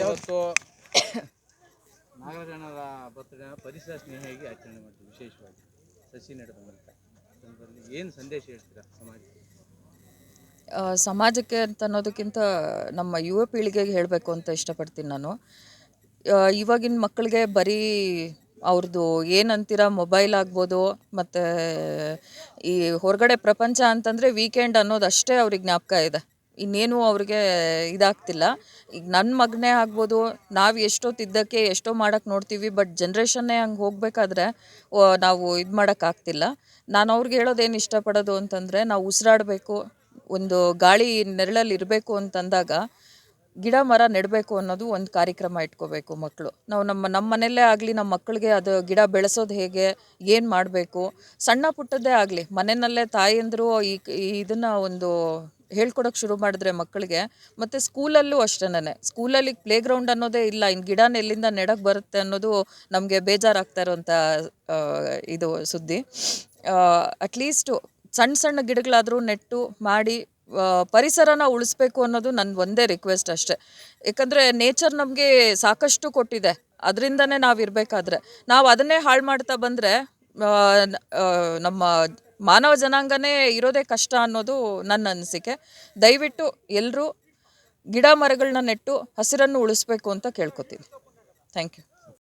ಇವತ್ತು ನಾಗರಾಜಣ್ಣರ ಬರ್ತ್ಡೇನ ಪರಿಸರ ಸ್ನೇಹಿಯಾಗಿ ಆಚರಣೆ ಮಾಡ್ತೀವಿ ವಿಶೇಷವಾಗಿ? ಸಸಿ ನಡೆದ ಮೂಲಕ ಏನು ಸಂದೇಶ ಹೇಳ್ತೀರಾ ಸಮಾಜಕ್ಕೆ? ಆ, ಸಮಾಜಕ್ಕೆ ಅಂತ ಅನ್ನೋದಕ್ಕಿಂತ ನಮ್ಮ ಯುವ ಪೀಳಿಗೆಗೆ ಹೇಳಬೇಕು ಅಂತ ಇಷ್ಟಪಡ್ತೀನಿ ನಾನು. ಇವಾಗಿನ ಮಕ್ಕಳಿಗೆ ಬರೀ ಅವ್ರದ್ದು ಏನಂತೀರ ಮೊಬೈಲ್ ಆಗ್ಬೋದು ಮತ್ತು ಈ ಹೊರಗಡೆ ಪ್ರಪಂಚ ಅಂತಂದರೆ ವೀಕೆಂಡ್ ಅನ್ನೋದು ಅಷ್ಟೇ ಅವ್ರಿಗೆ ಜ್ಞಾಪಕ ಇದೆ. ಇನ್ನೇನು ಅವ್ರಿಗೆ ಇದಾಗ್ತಿಲ್ಲ. ಈಗ ನನ್ನ ಮಗನೇ ಆಗ್ಬೋದು, ನಾವು ಎಷ್ಟೊತ್ತಿದ್ದಕ್ಕೆ ಎಷ್ಟೋ ಮಾಡೋಕ್ಕೆ ನೋಡ್ತೀವಿ ಬಟ್ ಜನ್ರೇಷನ್ನೇ ಹಂಗೆ ಹೋಗಬೇಕಾದ್ರೆ ನಾವು ಇದು ಮಾಡೋಕ್ಕಾಗ್ತಿಲ್ಲ ನಾನು ಅವ್ರಿಗೆ ಹೇಳೋದೇನು ಇಷ್ಟಪಡೋದು ಅಂತಂದರೆ, ನಾವು ಉಸಿರಾಡಬೇಕು, ಒಂದು ಗಾಳಿ ನೆರಳಲ್ಲಿ ಇರಬೇಕು ಅಂತಂದಾಗ, ಗಿಡ ಮರ ನೆಡಬೇಕು ಅನ್ನೋದು ಒಂದು ಕಾರ್ಯಕ್ರಮ ಇಟ್ಕೋಬೇಕು ಮಕ್ಕಳು ನಾವು ನಮ್ಮ ನಮ್ಮ ಮನೆಯಲ್ಲೇ ಆಗಲಿ ನಮ್ಮ ಮಕ್ಕಳಿಗೆ ಅದು ಗಿಡ ಬೆಳೆಸೋದು ಹೇಗೆ, ಏನು ಮಾಡಬೇಕು, ಸಣ್ಣ ಪುಟ್ಟದ್ದೇ ಆಗಲಿ, ಮನೆಯಲ್ಲೇ ತಾಯಂದರು ಈ ಇದನ್ನು ಒಂದು ಹೇಳ್ಕೊಡೋಕೆ ಶುರು ಮಾಡಿದ್ರೆ ಮಕ್ಕಳಿಗೆ, ಮತ್ತು ಸ್ಕೂಲಲ್ಲೂ ಅಷ್ಟೇನೆ ಸ್ಕೂಲಲ್ಲಿ ಪ್ಲೇ ಗ್ರೌಂಡ್ ಅನ್ನೋದೇ ಇಲ್ಲ ಇನ್ನು ಗಿಡ ಎಲ್ಲಿಂದ ನೆಡಕ್ಕೆ ಬರುತ್ತೆ ಅನ್ನೋದು ನಮಗೆ ಬೇಜಾರಾಗ್ತಾ ಇರೋಂಥ ಇದು ಸುದ್ದಿ. ಅಟ್ಲೀಸ್ಟು ಸಣ್ಣ ಸಣ್ಣ ಗಿಡಗಳಾದರೂ ನೆಟ್ಟು ಮಾಡಿ ಪರಿಸರನ ಉಳಿಸ್ಬೇಕು ಅನ್ನೋದು ನನ್ನ ಒಂದೇ ರಿಕ್ವೆಸ್ಟ್ ಅಷ್ಟೇ. ಯಾಕಂದರೆ ನೇಚರ್ ನಮಗೆ ಸಾಕಷ್ಟು ಕೊಟ್ಟಿದೆ. ಅದರಿಂದನೇ ನಾವು ಇರಬೇಕಾದ್ರೆ ನಾವು ಅದನ್ನೇ ಹಾಳು ಮಾಡ್ತಾ ಬಂದರೆ ನಮ್ಮ ಮಾನವ ಜನಾಂಗನೇ ಇರೋದೇ ಕಷ್ಟ ಅನ್ನೋದು ನನ್ನ ಅನಿಸಿಕೆ. ದಯವಿಟ್ಟು ಎಲ್ಲರೂ ಗಿಡ ಮರಗಳನ್ನ ನೆಟ್ಟು ಹಸಿರನ್ನು ಉಳಿಸ್ಬೇಕು ಅಂತ ಕೇಳ್ಕೊತೀನಿ ಥ್ಯಾಂಕ್ ಯು